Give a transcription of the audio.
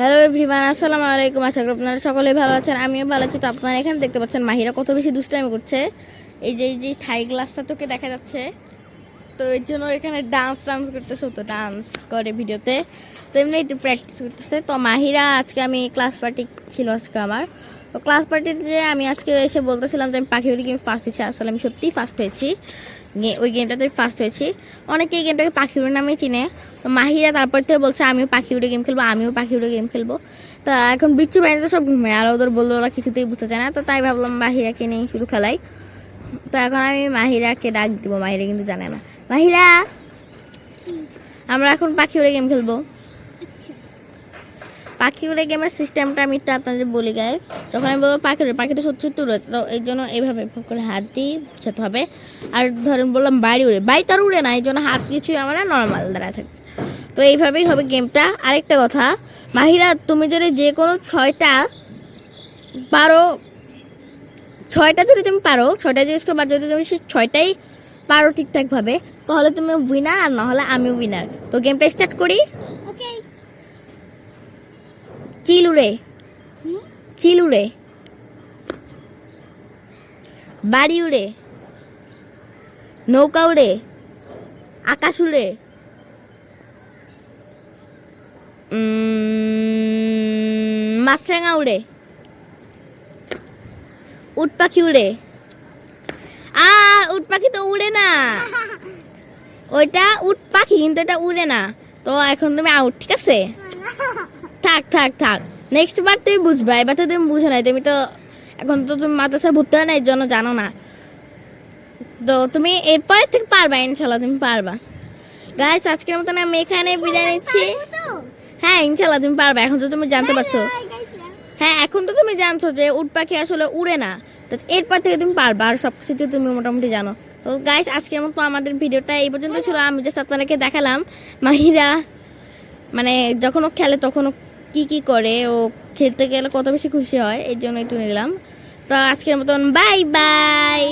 Hello everyone আসসালামু আলাইকুম। আশা করি আপনারা সকলেই ভালো আছেন। আমিও ভালো আছি। তো আপনারা এখানে দেখতে পাচ্ছেন মাহিরা কত বেশি দুষ্টামি করছে। এই যে এই যে, থাই গ্লাসটা তোকে দেখা যাচ্ছে। তো এর জন্য এখানে ডান্স ডান্স করতেছে তো ডান্স করে ভিডিওতে। তো এমনি একটু প্র্যাকটিস করতেছে। তো মাহিরা আজকে আমি ক্লাস পার্টি ছিল আজকে আমার। তো ক্লাস পার্টির যে আমি আজকে এসে বলতেছিলাম যে আমি পাখি উড়ি গেম ফার্স্ট হয়েছি। আসলে আমি সত্যিই ফার্স্ট হয়েছি। ওই গেমটাতে ফার্স্ট হয়েছি। অনেকে এই গেমটাকে পাখি উড়ে নামে চিনে। তো মাহিরা তারপর থেকে বলছে, আমিও পাখি উড়ে গেম খেলব, আমিও পাখি উড়ে গেম খেলব। তা এখন বিচ্ছু বাইরে সব ঘুমায় আর ওদের বলল, ওরা কিছুতেই বুঝতে চায় না। তো তাই ভাবলাম মাহিরাকে নিয়ে শুধু খেলাই। তো এখন আমি মাহিরাকে ডাক দিব, মাহিরা কিন্তু জানে না। মাহিরা। আমরা এখন পাখি উড়ে গেম খেলব। পাখি উড়ে গেমের সিস্টেমটা আমি একটু আপনাদের বলি গায়ে যখন আমি বলব পাখি উড়ে পাখিটা সত্যি সত্যি উড়ে তো এই জন্য এইভাবে করে হাত দিয়ে বুঝাতে হবে। আর ধরেন বললাম বাড়ি উড়ে বাড়ি তার উড়ে না এই জন্য হাত কিছুই আমার নর্মাল দাঁড়ায় থাকে তো এইভাবেই হবে গেমটা। আরেকটা কথা মাহিরা তুমি যদি যে কোনো ছয়টা পারো ছয়টা যদি তুমি পারো ছয়টা জিনিস করবার যদি তুমি সেই ছয়টাই পারো ঠিকঠাকভাবে তাহলে তুমি উইনার আর না হলে আমি উইনার তো গেমটা স্টার্ট করি? ওকে চিল উড়ে চিল উড়ে বাড়ি উড়ে নৌকা উড়ে আকাশ উড়ে মাছরাঙা উড়ে উট পাখি উড়ে উট পাখি তো উড়ে না। ওইটা উট পাখি কিন্তু এটা উড়ে না। তো এখন তুমি আউট ঠিক আছে? থাক থাক থাক। নেক্সট বার তুমি বুঝবা এবার তো তুমি বুঝো নাই। তুমি তো এখন তো তুমি মাদ্রাসায় ভর্তি হয় না এর জন্য জানো না। তো তুমি এরপরে থেকে পারবা ইনশাল্লাহ তুমি পারবা। গাইস আজকের মতন আমি এখানে বিদায় নিচ্ছি। হ্যাঁ ইনশাল্লাহ তুমি পারবা। এখন তো তুমি জানতে পারছ। হ্যাঁ এখন তো তুমি জানছো যে উট পাখি আসলে উড়ে না। তো এরপর থেকে তুমি পারবা আর সব কিছু তুমি মোটামুটি জানো। তো গাইস আজকের মতো আমাদের ভিডিওটা এই পর্যন্ত ছিল। আমি জাস্ট আপনাদেরকে দেখালাম মাহিরা মানে যখন ও খেলে তখন ও কী কী করে, ও খেলতে গেলে কত বেশি খুশি হয়, এই জন্য একটু নিলাম। তো আজকের মতন বাই বাই